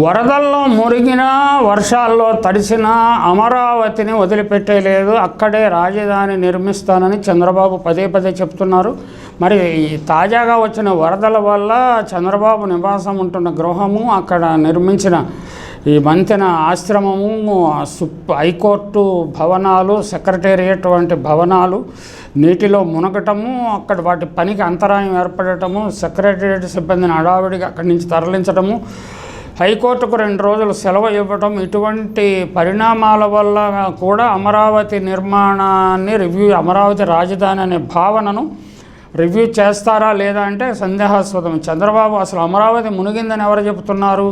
వరదల్లో మురిగిన వర్షాల్లో తడిసినా అమరావతిని వదిలిపెట్టేయలేదు అక్కడే రాజధాని నిర్మిస్తానని చంద్రబాబు పదే పదే చెప్తున్నారు. మరి తాజాగా వచ్చిన వరదల వల్ల చంద్రబాబు నివాసం ఉంటున్న గృహము అక్కడ నిర్మించిన ఈ వంతెన ఆశ్రమము సుప్ హైకోర్టు భవనాలు సెక్రటేరియట్ వంటి భవనాలు నీటిలో మునగటము అక్కడ వాటి పనికి అంతరాయం ఏర్పడటము సెక్రటేరియట్ సిబ్బందిని హడావిడిగా అక్కడి నుంచి తరలించడము హైకోర్టుకు రెండు రోజులు సెలవు ఇవ్వటం ఇటువంటి పరిణామాల వల్ల కూడా అమరావతి నిర్మాణాన్ని రివ్యూ అమరావతి రాజధాని అనే భావనను రివ్యూ చేస్తారా లేదా అంటే సందేహాస్పదం. చంద్రబాబు అసలు అమరావతి మునిగిందని ఎవరు చెబుతున్నారు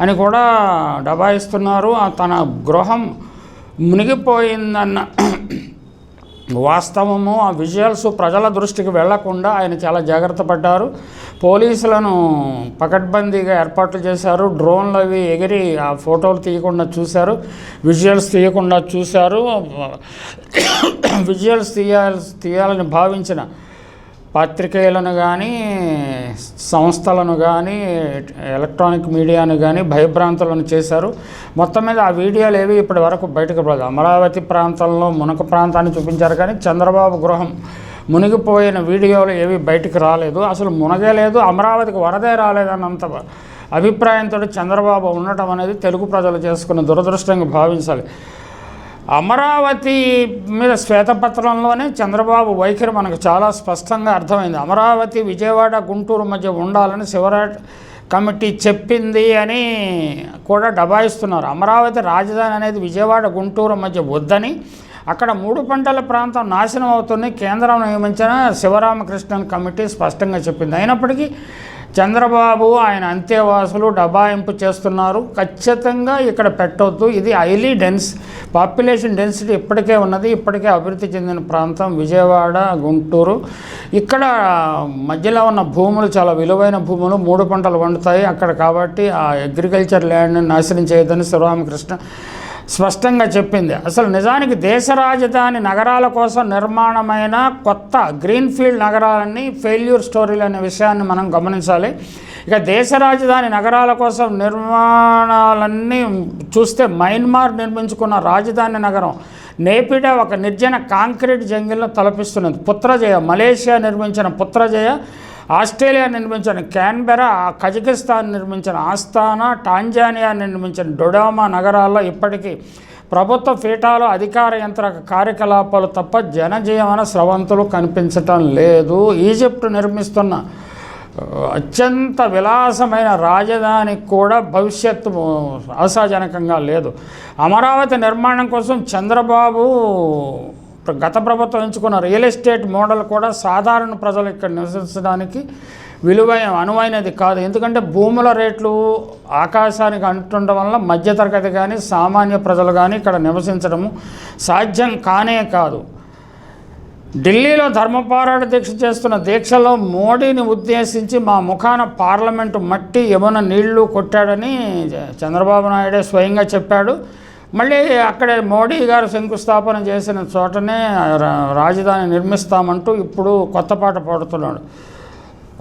అని కూడా డబాయిస్తున్నారు తన గృహం మునిగిపోయిందన్న వాస్తవము ఆ విజువల్స్ ప్రజల దృష్టికి వెళ్ళకుండా ఆయన చాలా జాగ్రత్త పడ్డారు. పోలీసులను పకడ్బందీగా ఏర్పాట్లు చేశారు. డ్రోన్లు అవి ఎగిరి ఆ ఫోటోలు తీయకుండా చూశారు. విజువల్స్ తీయకుండా చూశారు. విజువల్స్ తీయాల్సి తీయాలని భావించిన పాత్రికేయులను కానీ సంస్థలను కానీ ఎలక్ట్రానిక్ మీడియాను కానీ భయభ్రాంతులను చేశారు. మొత్తం మీద ఆ వీడియోలు ఏవి ఇప్పటి వరకు బయటకు రాలేదు. అమరావతి ప్రాంతంలో మునక ప్రాంతాన్ని చూపించారు కానీ చంద్రబాబు గృహం మునిగిపోయిన వీడియోలు ఏవి బయటకు రాలేదు. అసలు మునగలేదు అమరావతికి వరదే రాలేదన్నంత అభిప్రాయంతో చంద్రబాబు ఉండటం అనేది తెలుగు ప్రజలు చేసుకున్న దురదృష్టంగా భావించాలి. అమరావతి మీద శ్వేతపత్రంలోనే చంద్రబాబు వైఖరి మనకు చాలా స్పష్టంగా అర్థమైంది. అమరావతి విజయవాడ గుంటూరు మధ్య ఉండాలని శివరాజ్ కమిటీ చెప్పింది అని కూడా డబాయిస్తున్నారు అమరావతి రాజధాని అనేది విజయవాడ గుంటూరు మధ్య వద్దని అక్కడ మూడు పంటల ప్రాంతం నాశనం అవుతుంది కేంద్రం నియమించిన శివరామకృష్ణన్ కమిటీ స్పష్టంగా చెప్పింది. అయినప్పటికీ చంద్రబాబు ఆయన అంత్యవాసులు డబాయింపు చేస్తున్నారు. ఖచ్చితంగా ఇక్కడ పెట్టవద్దు ఇది హైలీ డెన్స్ పాపులేషన్ డెన్సిటీ ఇప్పటికే ఉన్నది. ఇప్పటికే అభివృద్ధి చెందిన ప్రాంతం విజయవాడ గుంటూరు. ఇక్కడ మధ్యలో ఉన్న భూములు చాలా విలువైన భూములు. మూడు పంటలు వండుతాయి అక్కడ కాబట్టి ఆ అగ్రికల్చర్ ల్యాండ్ని నాశనం చేయొద్దని శ్రీరామకృష్ణ స్పష్టంగా చెప్పింది. అసలు నిజానికి దేశ రాజధాని నగరాల కోసం నిర్మాణమైన కొత్త గ్రీన్ఫీల్డ్ నగరాలన్నీ ఫెయిల్యూర్ స్టోరీలు అనే విషయాన్ని మనం గమనించాలి. ఇక దేశ రాజధాని నగరాల కోసం నిర్మాణాలన్నీ చూస్తే మయన్మార్ నిర్మించుకున్న రాజధాని నగరం నేపిడ ఒక నిర్జన కాంక్రీట్ జంగిల్ను తలపిస్తున్నది. పుత్రజయ మలేషియా నిర్మించిన పుత్రజయ ఆస్ట్రేలియా నిర్మించిన క్యాన్బెరా కజకిస్తాన్ నిర్మించిన ఆస్థానా టాంజానియా నిర్మించిన డొడామా నగరాల్లో ఇప్పటికీ ప్రభుత్వ పీఠాలు అధికార యంత్ర కార్యకలాపాలు తప్ప జనజీవన స్రవంతులు కనిపించటం లేదు. ఈజిప్ట్ నిర్మిస్తున్న అత్యంత విలాసమైన రాజధానికి కూడా భవిష్యత్తు ఆశాజనకంగా లేదు. అమరావతి నిర్మాణం కోసం చంద్రబాబు గత ప్రభుత్వం ఎంచుకున్న రియల్ ఎస్టేట్ మోడల్ కూడా సాధారణ ప్రజలు ఇక్కడ నివసించడానికి విలువైన అనువైనది కాదు. ఎందుకంటే భూముల రేట్లు ఆకాశానికి అంటుండడం వల్ల మధ్యతరగతి కానీ సామాన్య ప్రజలు కానీ ఇక్కడ నివసించడము సాధ్యం కానే కాదు. ఢిల్లీలో ధర్మపారాయణ దీక్ష చేస్తున్న దీక్షలో మోడీని ఉద్దేశించి మా ముఖాన పార్లమెంటు మట్టి యమున నీళ్ళు కొట్టాడని చంద్రబాబు నాయుడే స్వయంగా చెప్పాడు. మళ్ళీ అక్కడే మోడీ గారు శంకుస్థాపన చేసిన చోటనే రా- రాజధాని నిర్మిస్తామంటూ ఇప్పుడు కొత్త పాట పాడుతున్నాడు.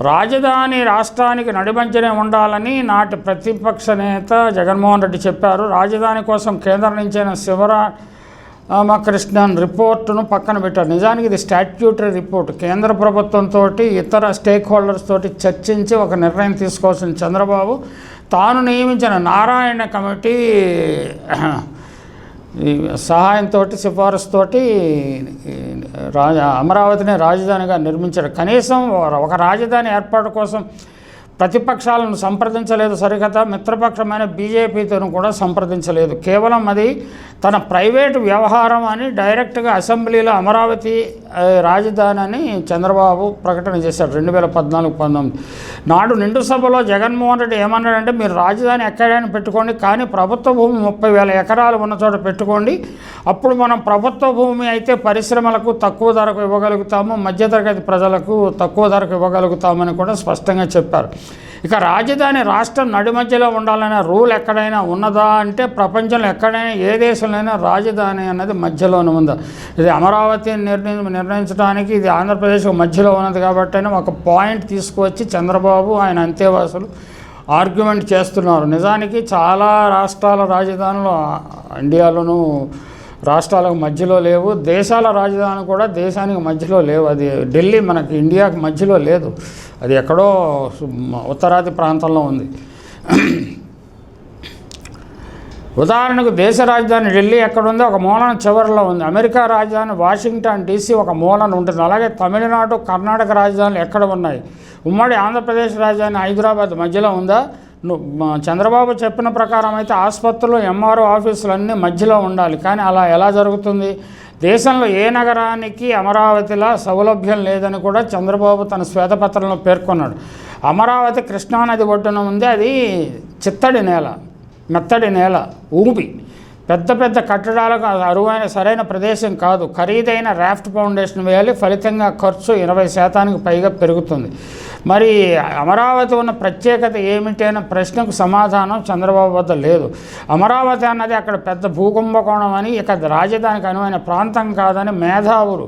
రాజధాని రాష్ట్రానికి నడిమంచనే ఉండాలని నాటి ప్రతిపక్ష నేత జగన్మోహన్ రెడ్డి చెప్పారు. రాజధాని కోసం కేంద్రం నుంచైన శివరా రామకృష్ణన్ రిపోర్టును పక్కన పెట్టారు. నిజానికి ఇది స్టాట్యూటరీ రిపోర్ట్. కేంద్ర ప్రభుత్వంతో ఇతర స్టేక్ హోల్డర్స్ తోటి చర్చించి ఒక నిర్ణయం తీసుకోవాల్సిన చంద్రబాబు తాను నియమించిన నారాయణ కమిటీ సహాయంతో సిఫారసుతో రాజ అమరావతిని రాజధానిగా నిర్మించారు. కనీసం ఒక రాజధాని ఏర్పాటు కోసం ప్రతిపక్షాలను సంప్రదించలేదు సరికదా మిత్రపక్షమైన బీజేపీతోను కూడా సంప్రదించలేదు. కేవలం అది తన ప్రైవేటు వ్యవహారం అని డైరెక్ట్గా అసెంబ్లీలో అమరావతి రాజధాని అని చంద్రబాబు ప్రకటన చేశాడు రెండు వేల పద్నాలుగు పంతొమ్మిది. నాడు నిండు సభలో జగన్మోహన్ రెడ్డి ఏమన్నాడంటే మీరు రాజధాని ఎక్కడైనా పెట్టుకోండి కానీ ప్రభుత్వ భూమి ముప్పై వేల ఎకరాలు ఉన్న చోట పెట్టుకోండి. అప్పుడు మనం ప్రభుత్వ భూమి అయితే పరిశ్రమలకు తక్కువ ధరకు ఇవ్వగలుగుతాము మధ్యతరగతి ప్రజలకు తక్కువ ధరకు ఇవ్వగలుగుతామని కూడా స్పష్టంగా చెప్పారు. ఇక రాజధాని రాష్ట్రం నడిమధ్యలో ఉండాలనే రూల్ ఎక్కడైనా ఉన్నదా అంటే ప్రపంచంలో ఎక్కడైనా ఏ దేశంలోనైనా రాజధాని అన్నది మధ్యలోనే ఉందా. ఇది అమరావతిని నిర్ణయం నిర్ణయించడానికి ఇది ఆంధ్రప్రదేశ్ మధ్యలో ఉన్నది కాబట్టి ఒక పాయింట్ తీసుకువచ్చి చంద్రబాబు ఆయన అంతేవాసులు ఆర్గ్యుమెంట్ చేస్తున్నారు. నిజానికి చాలా రాష్ట్రాల రాజధానులు ఇండియాలోనూ రాష్ట్రాలకు మధ్యలో లేవు. దేశాల రాజధాని కూడా దేశానికి మధ్యలో లేవు. అది ఢిల్లీ మనకి ఇండియాకి మధ్యలో లేదు. అది ఎక్కడో ఉత్తరాది ప్రాంతంలో ఉంది. ఉదాహరణకు దేశ రాజధాని ఢిల్లీ ఎక్కడుందో ఒక మూలన చివరిలో ఉంది. అమెరికా రాజధాని వాషింగ్టన్ డీసీ ఒక మూలన ఉంటుంది. అలాగే తమిళనాడు కర్ణాటక రాజధానులు ఎక్కడ ఉన్నాయి? ఉమ్మడి ఆంధ్రప్రదేశ్ రాజధాని హైదరాబాద్ మధ్యలో ఉందా? ను- చంద్రబాబు చెప్పిన ప్రకారం అయితే ఆసుపత్రులు ఎంఆర్ఓ ఆఫీసులు అన్నీ మధ్యలో ఉండాలి. కానీ అలా ఎలా జరుగుతుంది? దేశంలో ఏ నగరానికి అమరావతిలా సౌలభ్యం లేదని కూడా చంద్రబాబు తన శ్వేతపత్రంలో పేర్కొన్నాడు. అమరావతి కృష్ణానది ఒడ్డున ఉంది. అది చిత్తడి నేల మెత్తడి నేల ఊబి. పెద్ద పెద్ద కట్టడాలకు అరువైన సరైన ప్రదేశం కాదు. ఖరీదైన రాఫ్ట్ ఫౌండేషన్ వేయాలి. ఫలితంగా ఖర్చు ఇరవై శాతానికి పైగా పెరుగుతుంది. మరి అమరావతి ఉన్న ప్రత్యేకత ఏమిటి అనే ప్రశ్నకు సమాధానం చంద్రబాబు వద్ద లేదు. అమరావతి అన్నది అక్కడ పెద్ద భూకుంభకోణం అని ఇక రాజధానికి అనువైన ప్రాంతం కాదని మేధావులు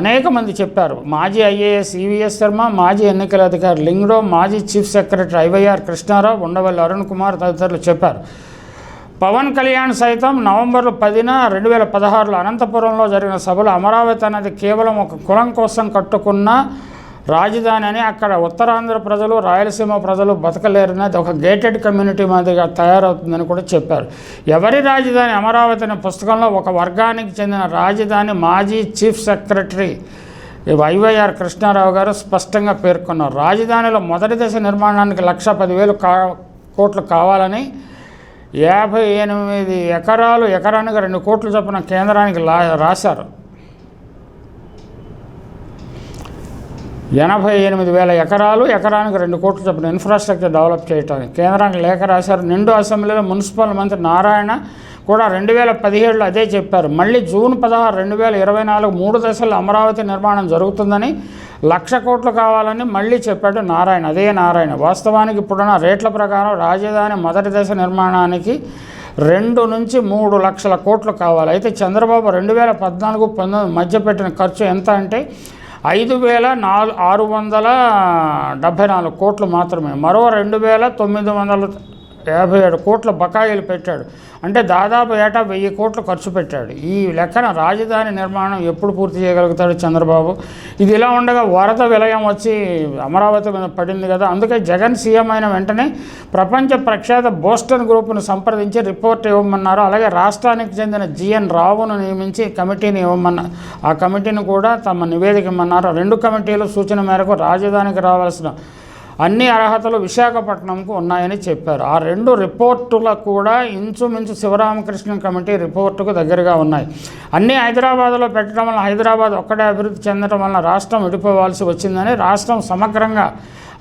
అనేక మంది చెప్పారు. మాజీ ఐఏఎస్ ఈవీఎస్ శర్మ మాజీ ఎన్నికల అధికారి లింగ్డో మాజీ chief secretary IYR Krishnarao Undavalli Arun Kumar తదితరులు చెప్పారు. పవన్ కళ్యాణ్ సైతం నవంబర్ పదిన రెండు వేల పదహారులో అనంతపురంలో జరిగిన సభలో అమరావతి అనేది కేవలం ఒక కులం కోసం కట్టుకున్న రాజధాని అని అక్కడ ఉత్తరాంధ్ర ప్రజలు రాయలసీమ ప్రజలు బతకలేరనేది ఒక గేటెడ్ కమ్యూనిటీ మాదిరిగా తయారవుతుందని కూడా చెప్పారు. ఎవరి రాజధాని? అమరావతి అనే పుస్తకంలో ఒక వర్గానికి చెందిన రాజధాని మాజీ చీఫ్ సెక్రటరీ వైవైఆర్ కృష్ణారావు గారు స్పష్టంగా పేర్కొన్నారు. రాజధానిలో మొదటి దశ నిర్మాణానికి లక్ష పదివేలు కా కోట్లు కావాలని యాభై ఎనిమిది ఎకరాలు ఎకరానికి రెండు కోట్లు చొప్పున కేంద్రానికి లా రాశారు. ఎనభై ఎనిమిది వేల ఎకరాలు ఎకరానికి రెండు కోట్లు చొప్పున ఇన్ఫ్రాస్ట్రక్చర్ డెవలప్ చేయడానికి కేంద్రానికి లేఖ రాశారు. నిండు అసెంబ్లీలో మున్సిపల్ మంత్రి నారాయణ కూడా రెండు వేల పదిహేడులో అదే చెప్పారు. మళ్ళీ జూన్ పదహారు రెండు వేల ఇరవై నాలుగు మూడు దశల్లో అమరావతి నిర్మాణం జరుగుతుందని లక్ష కోట్లు కావాలని మళ్ళీ చెప్పాడు నారాయణ అదే నారాయణ. వాస్తవానికి ఇప్పుడున్న రేట్ల ప్రకారం రాజధాని మొదటి దశ నిర్మాణానికి రెండు నుంచి మూడు లక్షల కోట్లు కావాలి. అయితే చంద్రబాబు రెండు వేల పద్నాలుగు పంతొమ్మిది మధ్య పెట్టిన ఖర్చు ఎంత అంటే ఐదు వేల నాలుగు ఆరు వందల డెబ్భై నాలుగు కోట్లు మాత్రమే. మరో రెండు వేల తొమ్మిది వందల యాభై ఏడు కోట్ల బకాయిలు పెట్టాడు. అంటే దాదాపు ఏటా వెయ్యి కోట్లు ఖర్చు పెట్టాడు. ఈ లెక్కన రాజధాని నిర్మాణం ఎప్పుడు పూర్తి చేయగలుగుతాడు చంద్రబాబు? ఇది ఇలా ఉండగా వరద విలయం వచ్చి అమరావతి మీద పడింది కదా. అందుకే జగన్ సీఎం అయిన వెంటనే ప్రపంచ ప్రఖ్యాత బోస్టన్ గ్రూపును సంప్రదించి రిపోర్ట్ ఇవ్వమన్నారు. అలాగే రాష్ట్రానికి చెందిన జిఎన్ రావును నియమించి కమిటీని ఇవ్వమన్నారు ఆ కమిటీని కూడా తమ నివేదిక ఇవ్వమన్నారు రెండు కమిటీలు సూచన మేరకు రాజధానికి రావాల్సిన అన్ని అర్హతలు విశాఖపట్నంకు ఉన్నాయని చెప్పారు. ఆ రెండు రిపోర్టులు కూడా ఇంచుమించు శివరామకృష్ణ కమిటీ రిపోర్టుకు దగ్గరగా ఉన్నాయి. అన్నీ హైదరాబాద్లో పెట్టడం వల్ల హైదరాబాద్ ఒక్కడే అభివృద్ధి చెందడం వలన రాష్ట్రం విడిపోవాల్సి వచ్చిందని రాష్ట్రం సమగ్రంగా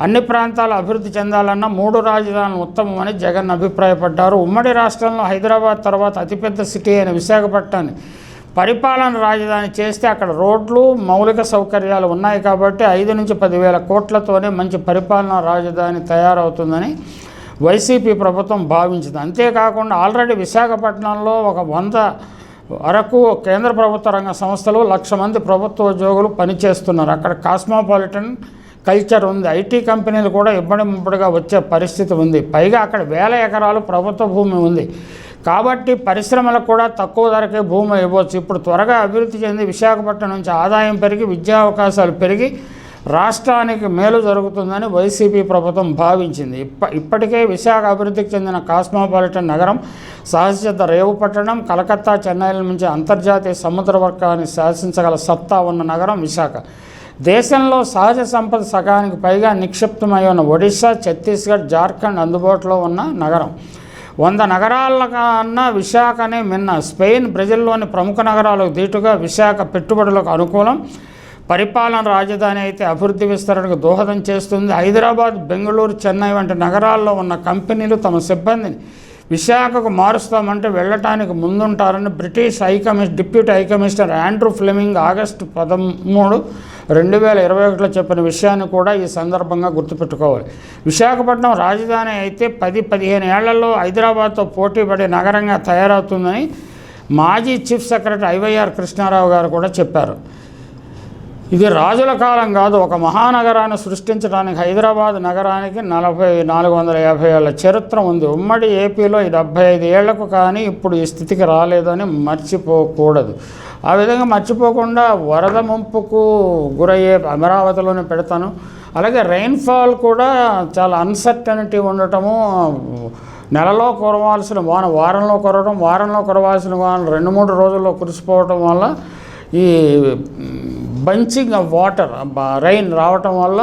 అన్ని ప్రాంతాలు అభివృద్ధి చెందాలన్న మూడు రాజధానులు ఉత్తమమని జగన్ అభిప్రాయపడ్డారు. ఉమ్మడి రాష్ట్రంలో హైదరాబాద్ తర్వాత అతిపెద్ద సిటీ అయిన విశాఖపట్నాన్ని పరిపాలన రాజధాని చేస్తే అక్కడ రోడ్లు మౌలిక సౌకర్యాలు ఉన్నాయి కాబట్టి ఐదు నుంచి పదివేల కోట్లతోనే మంచి పరిపాలన రాజధాని తయారవుతుందని వైసీపీ ప్రభుత్వం భావించింది. అంతేకాకుండా ఆల్రెడీ విశాఖపట్నంలో ఒక వంద వరకు కేంద్ర ప్రభుత్వ రంగ సంస్థలు లక్ష మంది ప్రభుత్వ ఉద్యోగులు పనిచేస్తున్నారు. అక్కడ కాస్మోపాలిటన్ కల్చర్ ఉంది. ఐటీ కంపెనీలు కూడా ఇబ్బడి ముబ్బడిగా వచ్చే పరిస్థితి ఉంది. పైగా అక్కడ వేల ఎకరాలు ప్రభుత్వ భూమి ఉంది. కాబట్టి పరిశ్రమలకు కూడా తక్కువ ధరకే భూమి ఇవ్వచ్చు. ఇప్పుడు త్వరగా అభివృద్ధి చెంది విశాఖపట్నం నుంచి ఆదాయం పెరిగి విద్యా అవకాశాలు పెరిగి రాష్ట్రానికి మేలు జరుగుతుందని వైసీపీ ప్రభుత్వం భావించింది. ఇప్ప ఇప్పటికే విశాఖ అభివృద్ధికి చెందిన కాస్మోపాలిటన్ నగరం సహజత రేవు పట్టణం కలకత్తా చెన్నైల నుంచి అంతర్జాతీయ సముద్ర వర్గాన్ని శాసించగల సత్తా ఉన్న నగరం విశాఖ. దేశంలో సహజ సంపద సగానికి పైగా నిక్షిప్తమై ఉన్న ఒడిశా ఛత్తీస్గఢ్ జార్ఖండ్ అందుబాటులో ఉన్న నగరం. వంద నగరాల కన్నా విశాఖనే మిన్న. స్పెయిన్ బ్రెజిల్లోని ప్రముఖ నగరాలకు దీటుగా విశాఖ పెట్టుబడులకు అనుకూలం. పరిపాలన రాజధాని అయితే అభివృద్ధి విస్తరణకు దోహదం చేస్తుంది. హైదరాబాద్ బెంగళూరు చెన్నై వంటి నగరాల్లో ఉన్న కంపెనీలు తమ సిబ్బందిని విశాఖకు మారుస్తామంటే వెళ్ళటానికి ముందుంటారని British high deputy high commissioner Andrew Fleming August పదమూడు రెండు వేల ఇరవై ఒకటిలో చెప్పిన విషయాన్ని కూడా ఈ సందర్భంగా గుర్తుపెట్టుకోవాలి. విశాఖపట్నం రాజధాని అయితే పది పదిహేను ఏళ్ళలో హైదరాబాద్తో పోటీ పడే నగరంగా తయారవుతుందని మాజీ చీఫ్ సెక్రటరీ ఐవైఆర్ కృష్ణారావు గారు కూడా చెప్పారు. ఇది రాజుల కాలం కాదు ఒక మహానగరాన్ని సృష్టించడానికి హైదరాబాద్ నగరానికి నలభై నాలుగు వందల యాభై ఏళ్ళ చరిత్ర ఉంది. ఉమ్మడి ఏపీలో డెబ్బై డెబ్భై ఐదు ఏళ్ళకు కానీ ఇప్పుడు ఈ స్థితికి రాలేదని మర్చిపోకూడదు. ఆ విధంగా మర్చిపోకుండా వరద ముంపుకు గురయ్యే అమరావతిలోనే పెడతాను. అలాగే రైన్ఫాల్ కూడా చాలా అన్సర్టనిటీ ఉండటము నెలలో కురవాల్సిన వాన వారంలో కురవడం వారంలో కురవాల్సిన వాన రెండు మూడు రోజుల్లో కురిసిపోవటం వల్ల ఈ బంచింగ్ ఆఫ్ వాటర్ రైన్ రావటం వల్ల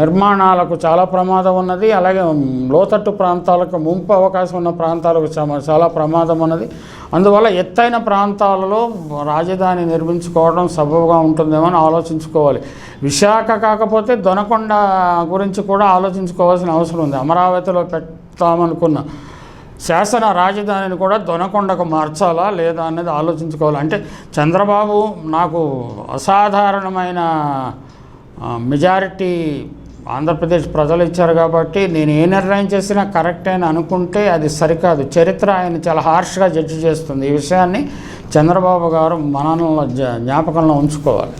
నిర్మాణాలకు చాలా ప్రమాదం ఉన్నది. అలాగే లోతట్టు ప్రాంతాలకు ముంపు అవకాశం ఉన్న ప్రాంతాలకు చాలా చాలా ప్రమాదం ఉన్నది. అందువల్ల ఎత్తైన ప్రాంతాలలో రాజధాని నిర్మించుకోవడం సబబుగా ఉంటుందేమో అని ఆలోచించుకోవాలి. విశాఖ కాకపోతే దొనకొండ గురించి కూడా ఆలోచించుకోవాల్సిన అవసరం ఉంది. అమరావతిలో పెడతామనుకున్న శాసన రాజధానిని కూడా దొనకొండకు మార్చాలా లేదా అనేది ఆలోచించుకోవాలి. అంటే చంద్రబాబు నాకు అసాధారణమైన మెజారిటీ ఆంధ్రప్రదేశ్ ప్రజలు ఇచ్చారు కాబట్టి నేను ఏ నిర్ణయం చేసినా కరెక్ట్ అని అనుకుంటే అది సరికాదు. చరిత్ర ఆయన చాలా హార్ష్గా జడ్జి చేస్తుంది. ఈ విషయాన్ని చంద్రబాబు గారు మననంలో జ్ఞాపకంలో ఉంచుకోవాలి.